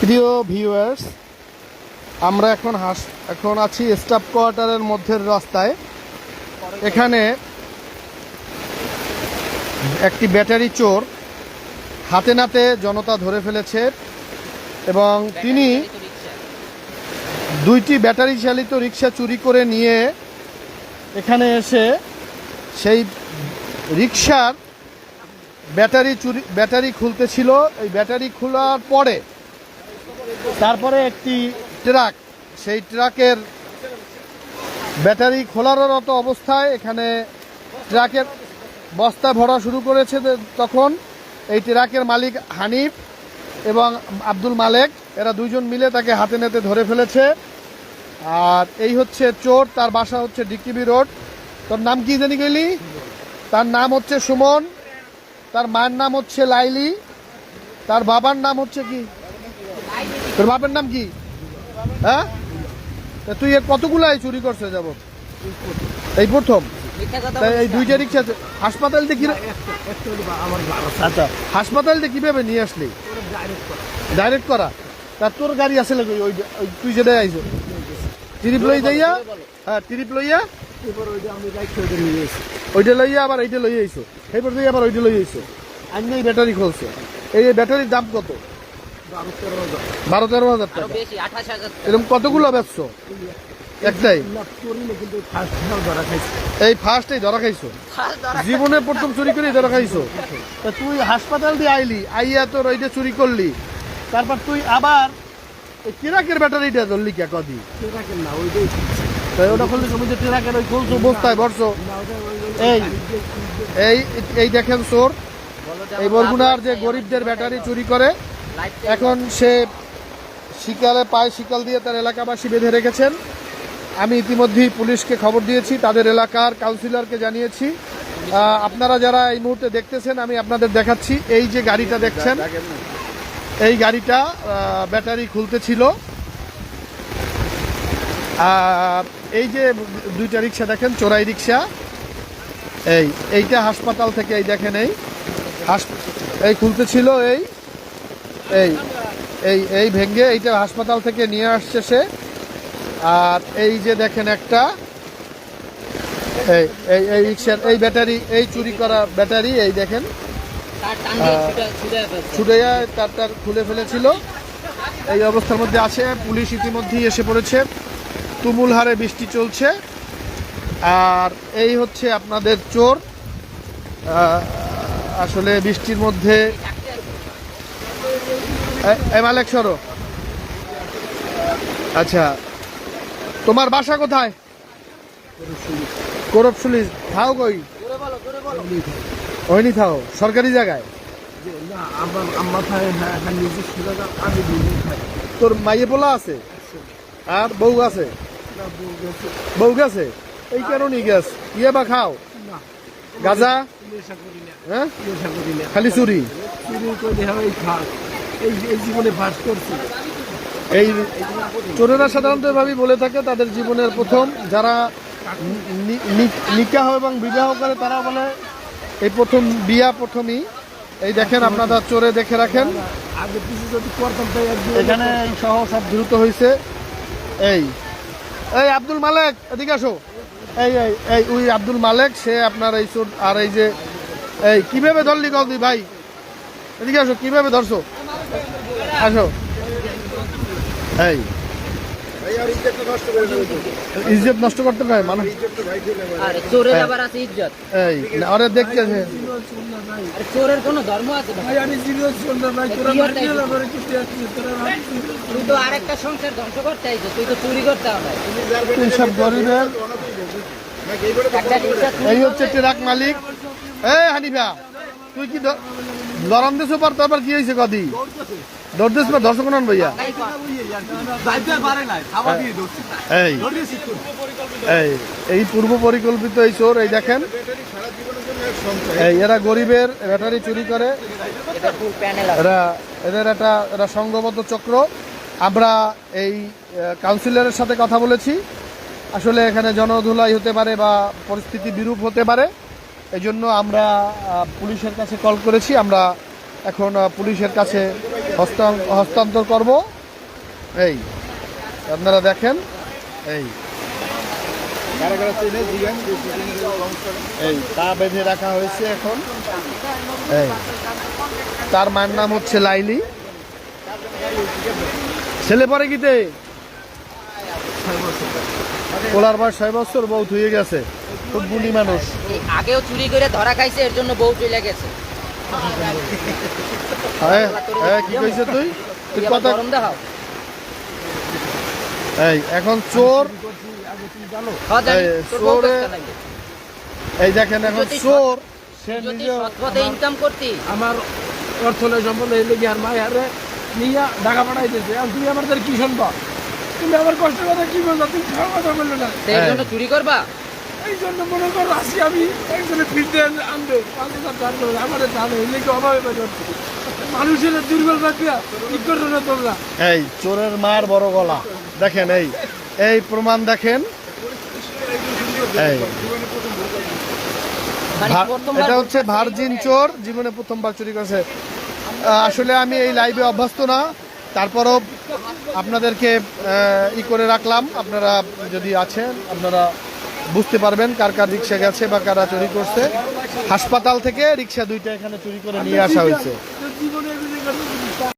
প্রিয় ভিউয়ার্স আমরা এখন হাস, এখন আছি স্টাফ কোয়ার্টারের মধ্যের রাস্তায়। এখানে একটি ব্যাটারি চোর হাতে নাতে জনতা ধরে ফেলেছে এবং তিনি দুইটি ব্যাটারি চালিত রিক্সা চুরি করে নিয়ে এখানে এসে সেই রিক্সার ব্যাটারি চুরি, ব্যাটারি খুলতেছিল। এই ব্যাটারি খোলার পরে তারপরে একটি ট্রাক, সেই ট্রাকের ব্যাটারি খোলারত অবস্থায় এখানে ট্রাকের বস্তা ভরা শুরু করেছে তখন এই ট্রাকের মালিক হানিফ এবং আব্দুল মালেক, এরা দুইজন মিলে তাকে হাতে নাতে ধরে ফেলেছে। আর এই হচ্ছে চোর, তার বাসা হচ্ছে ডিকিবি রোড। তোর নাম কি জানি গেলি তার নাম হচ্ছে সুমন, তার মায়ের নাম হচ্ছে লাইলি, তার বাবার নাম হচ্ছে কি? তোর বাপের নাম কি? হ্যাঁ? তা তুই এর কতগুলাই চুরি করছে যাব এই প্রথম? এই দুইটা রিক্সা আছে। হাসপাতাল দিয়ে কিরে আচ্ছা হাসপাতাল দিয়ে কীভাবে নিয়ে আসলি? ডাইরেক্ট করা। তা তোর গাড়ি আছে নাকি ওই তুই যেটা আইছো টিরিপ লই যাইয়া হ্যাঁ টিরিপ লইয়া ওইটা লইয়া আবার এইটা লইয়া আইছো। সেইবার দিয়ে আবার ওইটা লইয়া আইছো। আইন এই ব্যাটারি খুলছে। এই ব্যাটারির দাম কত? বারো তেরো হাজার টাকা। বেশি আঠাশ হাজার এরকম কতগুলো বেচছো? একটাই? এই ফার্স্ট এই ধরা খাইছো। জীবনে প্রথম চুরি করে ধরা খাইছো? তা তুই হাসপাতাল দিয়ে আইলি আইয়া তোর ওইটা চুরি করলি। তারপর তুই আবার এই ট্রাকের ব্যাটারিটা ধরলি কে কদি? তাই ওটা খুললি তুমি যে ট্রাকের ওই খুলছো বস্তায় ভরছো? এই এই এই দেখেন চোর। এই বরগুনার যে গরিবদের ব্যাটারি চুরি করে এখন সে শিকালে পায়ে শিকাল দিয়ে তার এলাকাবাসী বেঁধে রেখেছেন। আমি ইতিমধ্যেই পুলিশকে খবর দিয়েছি, তাদের এলাকার কাউন্সিলরকে জানিয়েছি। আপনারা যারা এই মুহূর্তে দেখতেছেন, আমি আপনাদের দেখাচ্ছি। এই যে গাড়িটা দেখছেন, এই গাড়িটা ব্যাটারি খুলতেছিল আর এই যে দুইটা রিক্সা দেখেন, চোরাই রিক্সা। এই, এইটা হাসপাতাল থেকে এই দেখেন এই। এই খুলতেছিল এই। এই এই এই ভেঙ্গে এইটা হাসপাতাল থেকে নিয়ে আসছে সে। আর এই যে দেখেন একটা এই এই এই রিক্সার এই ব্যাটারি এই চুরি করা ব্যাটারি এই দেখেন। তার টান দিয়ে ছুটে- ছুটে ফেলছে। ছুটে যায় তার তার খুলে ফেলেছিল। এই অবস্থার মধ্যে আছে পুলিশ ইতিমধ্যেই এসে পড়েছে। তুমুল হারে বৃষ্টি চলছে। আর এই হচ্ছে আপনাদের চোর। আসলে বৃষ্টির মধ্যে এ- সরো। আচ্ছা তোমার বাসা কোথায়? করপশুলি থাও কই? ওইনি থাও, সরকারি জায়গায়? তোর মাইয়ে পোলা আছে? আর বউ আছে? বউ গেছে? এই কারণেই গ্যাস ইয়ে বা খাও? গাজা? হ্যাঁ? খালি চুরি? জীবনে ফাঁস করছি। এই চোরেরা সাধারণত এভাবেই বলে থাকে তাদের জীবনের প্রথম যারা নিকাহ এবং বিবাহ করে তারা বলে এই প্রথম বিয়া প্রথমই। এই দেখেন আপনারা চোরে দেখে রাখেন। আগে কিছু যদি করতাম এখানে এই সহ সব দ্রুত হয়েছে এই এই আব্দুল মালেক এদিকে আসো। এই এই এই ওই আব্দুল মালেক সে আপনার এই চোর আর এই যে এই কীভাবে ধরলি কদি ভাই? এদিকে আসো কীভাবে ধরছো? আসো। এই। ইজ্জত নষ্ট করতে পারে মানুষ আর আছে এই না, ওরা দেখতেছে আর চোরের কোনো ধর্ম আছে ভাই? ভাই আমি জিরো শুনলাম ভাই তোরা কি মারতে হলো? গেলাম আরে কিছু আসছে তোরা তুই তো আরেকটা সংসার ধ্বংস করতে আইছো তুই তো চুরি করতে হবে। গরিবের। এই হচ্ছে ট্রাক মালিক। এই হানিফা তুই কি লরম দেশো পার, তারপর কি হয়েছে কদি? দৌড় দেশ দর্শক নন ভাইয়া। পারে এই এই পূর্ব পরিকল্পিত এই চোর, এই দেখেন। এরা গরিবের ব্যাটারি চুরি করে। এরা, এদের একটা, এরা সংঘবদ্ধ চক্র। আমরা এই কাউন্সিলরের সাথে কথা বলেছি। আসলে এখানে জনধুলাই হতে পারে বা পরিস্থিতি বিরূপ হতে পারে। এই জন্য আমরা পুলিশের কাছে কল করেছি। আমরা এখন পুলিশের কাছে হস্তান- হস্তান্তর করব। এই, আপনারা দেখেন। এই। তা বেঁধে রাখা হয়েছে এখন। এই। তার মায়ের নাম হচ্ছে লাইলি। ছেলে পরে কিতে কোলার বয়স ছয় বছর, বউ ধুয়ে গেছে। খুব গুণী মানুষ। আগেও চুরি করে ধরা খাইছে এর জন্য বউ চলে গেছে। হ্যাঁ কি কইছে তুই? তুই কথা গরম দেখাও। এই এখন চোর হ্যাঁ, এই, চোরে- এই দেখেন এখন চোর সে নিজে ইনকাম করতি। আমার অর্থনয় সম্বন্ধে এলে কি আর মায়ারে নিয়ে ঢাকা পাঠাইতেছে আর তুমি আমাদের কি শুনবা? তুমি আমার কষ্টের কথা কি বলছো তুমি খাওয়া কথা বলল না। এর জন্য চুরি করবা? এই জন্য মনে করো আসি আমি। একজনে ফিরতে আনবে এলে কি অভাবে মানুষের দুর্বল কি না তোমরা? এই, চোরের মার বড় গলা। দেখেন এই এই প্রমাণ দেখেন। এটা হচ্ছে ভার্জিন চোর, জীবনে প্রথমবার চুরি করেছে। আসলে আমি এই লাইভে অভ্যস্ত না। তারপরও আপনাদেরকে ই করে রাখলাম। আপনারা যদি আছেন, আপনারা বুঝতে পারবেন কার কার রিক্সা গেছে বা কারা চুরি করছে। হাসপাতাল থেকে রিক্সা দুইটা এখানে চুরি করে নিয়ে আসা হয়েছে।